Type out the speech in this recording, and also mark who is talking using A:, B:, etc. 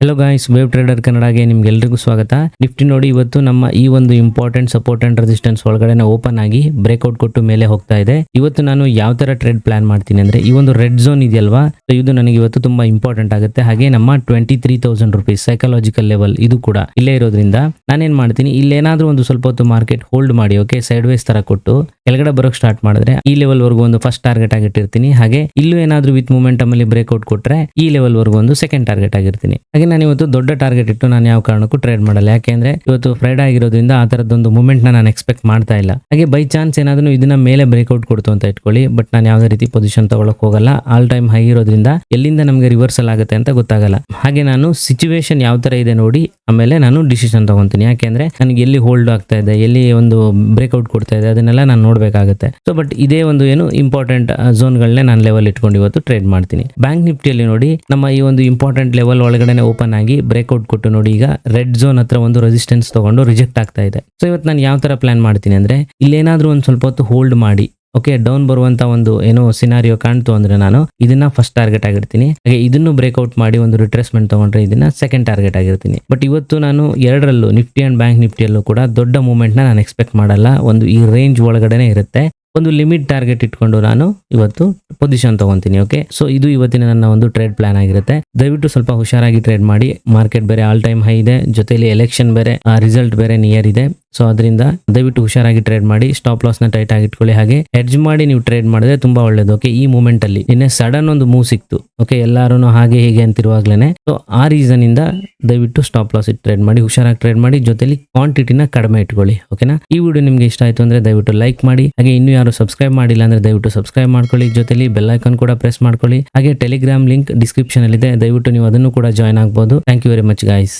A: Hello guys wave trader ಕನ್ನಡಗೆ ನಿಮ್ಗೆಲ್ರಿಗೂ ಸ್ವಾಗತ. ನಿಫ್ಟಿ ನೋಡಿ, ಇವತ್ತು ನಮ್ಮ ಈ ಒಂದು ಇಂಪಾರ್ಟೆಂಟ್ ಸಪೋರ್ಟ್ ಅಂಡ್ ರೆಸಿಸ್ಟೆನ್ಸ್ ಒಳಗಡೆ ಓಪನ್ ಆಗಿ ಬ್ರೇಕ್ಔಟ್ ಕೊಟ್ಟು ಮೇಲೆ ಹೋಗ್ತಾ ಇದೆ. ಇವತ್ತು ನಾನು ಯಾವ ತರ ಟ್ರೇಡ್ ಪ್ಲಾನ್ ಮಾಡ್ತೀನಿ ಅಂದ್ರೆ, ಈ ಒಂದು ರೆಡ್ ಝೋನ್ ಇದೆಯಲ್ವಾ? ಇದು ನನಗೆ ಇವತ್ತು ತುಂಬಾ ಇಂಪಾರ್ಟೆಂಟ್ ಆಗುತ್ತೆ. ಹಾಗೆ ನಮ್ಮ twenty three thousand rupees psychological level ಇದು ಕೂಡ ಇಲ್ಲೇ ಇರೋದ್ರಿಂದ ನಾನೇನ್ ಮಾಡ್ತೀನಿ ಇಲ್ಲೇನಾದ್ರೂ ಒಂದು ಸ್ವಲ್ಪ ಹೊತ್ತು ಮಾರ್ಕೆಟ್ ಹೋಲ್ಡ್ ಮಾಡಿ ಓಕೆ ಸೈಡ್ ವೇಸ್ ತರ ಕೊಟ್ಟು ಕೆಳಗಡೆ ಬರೋಕ್ ಸ್ಟಾರ್ಟ್ ಮಾಡಿದ್ರೆ ಈ ಲೆವೆಲ್ ವರೆಗೂ ಒಂದು ಫಸ್ಟ್ ಟಾರ್ಗೆಟ್ ಆಗಿಟ್ಟಿರ್ತೀನಿ ಹಾಗೆ ಇಲ್ಲೂ ಏನಾದ್ರೂ ವಿತ್ ಮೂಮೆಂಟ್ ಅಲ್ಲಿ ಬ್ರೇಕ್ಔಟ್ ಕೊಟ್ರೆ ಈ ಲೆವೆಲ್ ವರೆಗೂ ಒಂದು ಸೆಕೆಂಡ್ ಟಾರ್ಗೆಟ್ ಆಗಿರ್ತೀನಿ ಹಾಗೆ ನಾನು ಇವತ್ತು ದೊಡ್ಡ ಟಾರ್ಗೆಟ್ ಇಟ್ಟು ನಾನು ಯಾವ ಕಾರಣಕ್ಕೂ ಟ್ರೇಡ್ ಮಾಡಲ್ಲ. ಯಾಕೆಂದ್ರೆ ಇವತ್ತು ಫ್ರೈಡೆ ಆಗಿರೋದ್ರಿಂದ ಆ ತರದೊಂದು ಮೂಮೆಂಟ್ ನಾನು ಎಕ್ಸ್ಪೆಕ್ಟ್ ಮಾಡ್ತಾ ಇಲ್ಲ. ಹಾಗೆ ಬೈ ಚಾನ್ಸ್ ಏನಾದ್ರು ಇದನ್ನ ಮೇಲೆ ಬ್ರೇಕ್ಔಟ್ ಕೊಡ್ತು ಅಂತ ಇಟ್ಕೊಳ್ಳಿ ಬಟ್ ನಾನು ಯಾವುದೇ ರೀತಿ ಪೊಸಿಷನ್ ತಗೊಳಕ್ ಹೋಗಲ್ಲ. ಆಲ್ ಟೈಮ್ ಹೈ ಇರೋದ್ರಿಂದ ಎಲ್ಲಿಂದ ನಮಗೆ ರಿವರ್ಸಲ್ ಆಗುತ್ತೆ ಅಂತ ಗೊತ್ತಾಗಲ್ಲ. ಹಾಗೆ ನಾನು ಸಿಚುವೇಶನ್ ಯಾವ ತರ ಇದೆ ನೋಡಿ, ಆಮೇಲೆ ನಾನು ಡಿಸಿಷನ್ ತಗೊಂತೀನಿ. ಯಾಕೆಂದ್ರೆ ನನಗೆ ಎಲ್ಲಿ ಹೋಲ್ಡ್ ಆಗ್ತಾ ಇದೆ, ಎಲ್ಲಿ ಒಂದು ಬ್ರೇಕ್ಔಟ್ ಕೊಡ್ತಾ ಇದೆ, ಅದನ್ನೆಲ್ಲ ನಾನು ನೋಡ್ಬೇಕಾಗುತ್ತೆ. ಸೊ ಬಟ್ ಇದೇ ಒಂದು ಏನು ಇಂಪಾರ್ಟೆಂಟ್ ಝೋನ್ಗಳನ್ನೇ ನಾನು ಲೆವೆಲ್ ಇಟ್ಕೊಂಡು ಇವತ್ತು ಟ್ರೇಡ್ ಮಾಡ್ತೀನಿ. ಬ್ಯಾಂಕ್ ನಿಫ್ಟಿಯಲ್ಲಿ ನೋಡಿ, ನಮ್ಮ ಈ ಒಂದು ಇಂಪಾರ್ಟೆಂಟ್ ಲೆವೆಲ್ ಒಳಗಡೆ ಓಪನ್ ಆಗಿ ಬ್ರೇಕ್ಔಟ್ ಕೊಟ್ಟು ನೋಡಿ, ಈಗ ರೆಡ್ ಝೋನ್ ಹತ್ರ ಒಂದು ರೆಸಿಸ್ಟೆನ್ಸ್ ತಗೊಂಡು ರಿಜೆಕ್ಟ್ ಆಗ್ತಾ ಇದೆ. ಸೊ ಇವತ್ತು ನಾನು ಯಾವ ತರ ಪ್ಲಾನ್ ಮಾಡ್ತೀನಿ ಅಂದ್ರೆ, ಇಲ್ಲೇನಾದ್ರೂ ಒಂದು ಸ್ವಲ್ಪ ಹೊತ್ತು ಹೋಲ್ಡ್ ಮಾಡಿ ಓಕೆ ಡೌನ್ ಬರುವಂತ ಒಂದು ಏನೋ ಸಿನಾರಿಯೋ ಕಾಣ್ತು ಅಂದ್ರೆ ನಾನು ಇದನ್ನ ಫಸ್ಟ್ ಟಾರ್ಗೆಟ್ ಆಗಿರ್ತೀನಿ. ಹಾಗೆ ಇದನ್ನು ಬ್ರೇಕ್ಔಟ್ ಮಾಡಿ ಒಂದು ರಿಟ್ರೆಸ್ಮೆಂಟ್ ತಗೊಂಡ್ರೆ ಇದನ್ನ ಸೆಕೆಂಡ್ ಟಾರ್ಗೆಟ್ ಆಗಿರ್ತೀನಿ. ಬಟ್ ಇವತ್ತು ನಾನು ಎರಡರಲ್ಲೂ ನಿಫ್ಟಿ ಅಂಡ್ ಬ್ಯಾಂಕ್ ನಿಫ್ಟಿಯಲ್ಲೂ ಕೂಡ ದೊಡ್ಡ ಮೂವ್ಮೆಂಟ್ ನಾನು ಎಕ್ಸ್ಪೆಕ್ಟ್ ಮಾಡಲ್ಲ. ಒಂದು ಈ ರೇಂಜ್ ಒಳಗಡೆನೆ ಇರುತ್ತೆ. ಒಂದು ಲಿಮಿಟ್ ಟಾರ್ಗೆಟ್ ಇಟ್ಕೊಂಡು ನಾನು ಇವತ್ತು ಪೊಸಿಷನ್ ತಗೊಂತೀನಿ ಓಕೆ ಸೊ ಇದು ಇವತ್ತಿನ ನನ್ನ ಒಂದು ಟ್ರೇಡ್ ಪ್ಲಾನ್ ಆಗಿರುತ್ತೆ. ದಯವಿಟ್ಟು ಸ್ವಲ್ಪ ಹುಷಾರಾಗಿ ಟ್ರೇಡ್ ಮಾಡಿ. ಮಾರ್ಕೆಟ್ ಬೇರೆ ಆಲ್ ಟೈಮ್ ಹೈ ಇದೆ. ಜೊತೆಲಿ ಎಲೆಕ್ಷನ್ ಬೇರೆ ರಿಸಲ್ಟ್ ಬೇರೆ ನಿಯರ್ ಇದೆ. ಸೊ ಅದರಿಂದ ದಯವಿಟ್ಟು ಹುಷಾರಾಗಿ ಟ್ರೇಡ್ ಮಾಡಿ ಸ್ಟಾಪ್ ಲಾಸ್ನ ಟೈಟ್ ಆಗಿ ಇಟ್ಕೊಳ್ಳಿ ಹಾಗೆ ಹೆಡ್ಜ್ ಮಾಡಿ ನೀವು ಟ್ರೇಡ್ ಮಾಡಿದ್ರೆ ತುಂಬಾ ಒಳ್ಳೇದು. ಓಕೆ ಈ ಮೂಮೆಂಟ್ ಅಲ್ಲಿ ನಿನ್ನೆ ಸಡನ್ ಒಂದು ಮೂವ್ ಸಿಕ್ತು. ಓಕೆ ಎಲ್ಲಾರು ಹಾಗೆ ಹೀಗೆ ಅಂತಿರುವಾಗ್ಲೇನೆ. ಸೊ ಆ ರೀಸನ್ ಇಂದ ದಯವಿಟ್ಟು ಸ್ಟಾಪ್ ಲಾಸ್ ಇಟ್ ಟ್ರೇಡ್ ಮಾಡಿ, ಹುಷಾರಾಗಿ ಟ್ರೇಡ್ ಮಾಡಿ, ಜೊತೆಲಿ ಕ್ವಾಂಟಿಟಿನ ಕಡಿಮೆ ಇಟ್ಕೊಳ್ಳಿ. ಓಕೆನಾ ಈ ವಿಡಿಯೋ ನಿಮ್ಗೆ ಇಷ್ಟ ಆಯ್ತು ಅಂದ್ರೆ ದಯವಿಟ್ಟು ಲೈಕ್ ಮಾಡಿ. ಹಾಗೆ ಇನ್ನು ಯಾರು ಸಬ್ಸ್ಕ್ರೈಬ್ ಮಾಡಿಲ್ಲ ಅಂದ್ರೆ ದಯವಿಟ್ಟು ಸಬ್ಸ್ಕ್ರೈಬ್ ಮಾಡ್ಕೊಳ್ಳಿ. ಜೊತೆಲಿ ಬೆಲ್ ಐಕಾನ್ ಕೂಡ ಪ್ರೆಸ್ ಮಾಡ್ಕೊಳ್ಳಿ. ಹಾಗೆ ಟೆಲಿಗ್ರಾಮ್ ಲಿಂಕ್ ಡಿಸ್ಕ್ರಿಪ್ಷನ್ ಅಲ್ಲಿ ಇದೆ ದಯವಿಟ್ಟು ನೀವು ಅದನ್ನು ಕೂಡ ಜಾಯ್ನ್ ಆಗ್ಬೋದು. Thank you very much guys